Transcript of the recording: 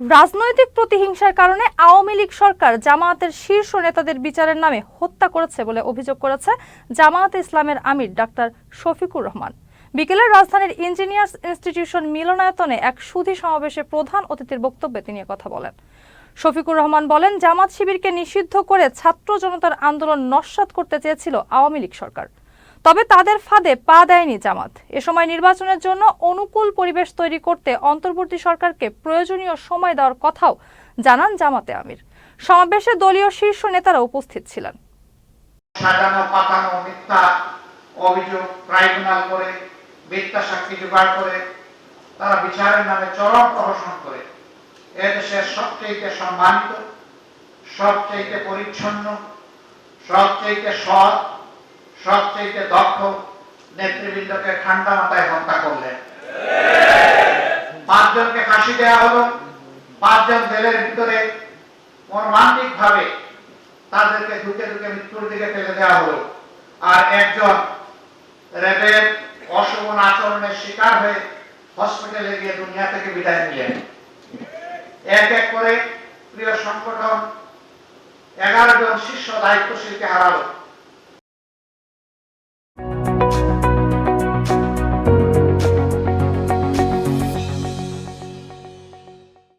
রাজনৈতিক প্রতিহিংসার কারণে আওয়ামী লীগ সরকার জামায়াতের শীর্ষ নেতাদের বিচারের নামে হত্যা করেছে বলে অভিযোগ করেছে জামায়াতে ইসলামের আমির ডাক্তার শফিকুর রহমান। বিকেলে রাজধানীর ইঞ্জিনিয়ার্স ইনস্টিটিউশন মিলনায়তনে এক সুধী সমাবেশে প্রধান অতিথির বক্তব্যে তিনি কথা বলেন। শফিকুর রহমান বলেন, জামাত শিবিরকে নিষিদ্ধ করে ছাত্র জনতার আন্দোলন নস্যাৎ করতে চেয়েছিল আওয়ামী লীগ সরকার। তবে তাদের ফাঁদে পা দেয়নি জামাত। এ সময় নির্বাচনের জন্য অনুকূল পরিবেশ তৈরি করতে অন্তর্বর্তী সরকারকে প্রয়োজনীয় সময় দেওয়ার কথাও জানান জামাতে আমির। সমাবেশে দলীয় শীর্ষ নেতারা উপস্থিত ছিলেন। সাজানো, পাতানো, মিথ্যা অভিযোগ, ট্রাইব্যুনাল করে, মিথ্যা সাক্ষী জোগাড় করে, তারা বিচারের নামে চরম প্রহসন করে। এদেশের সবচেয়ে সম্মানিত সবচেয়ে পরিচ্ছন্ন সবচেয়ে সৎ সবচেয়ে দক্ষ নেতৃবৃন্দকে ঠান্ডা মাথায় হত্যা করলেন। পাঁচজনকে ফাঁসি দেওয়া হলো। পাঁচজন জেলের ভিতরে মর্মান্তিক ভাবে তাদেরকে ঢুকে ঢুকে মৃত্যুর দিকে ফেলে দেওয়া হলো। আর একজন র্যাবের অশোভন আচরণের শিকার হয়ে হসপিটালে গিয়ে দুনিয়া থেকে বিদায় নিলেন। এক এক করে প্রিয় সংগঠন এগারো জন শীর্ষ দায়িত্বশীলকে হারালো।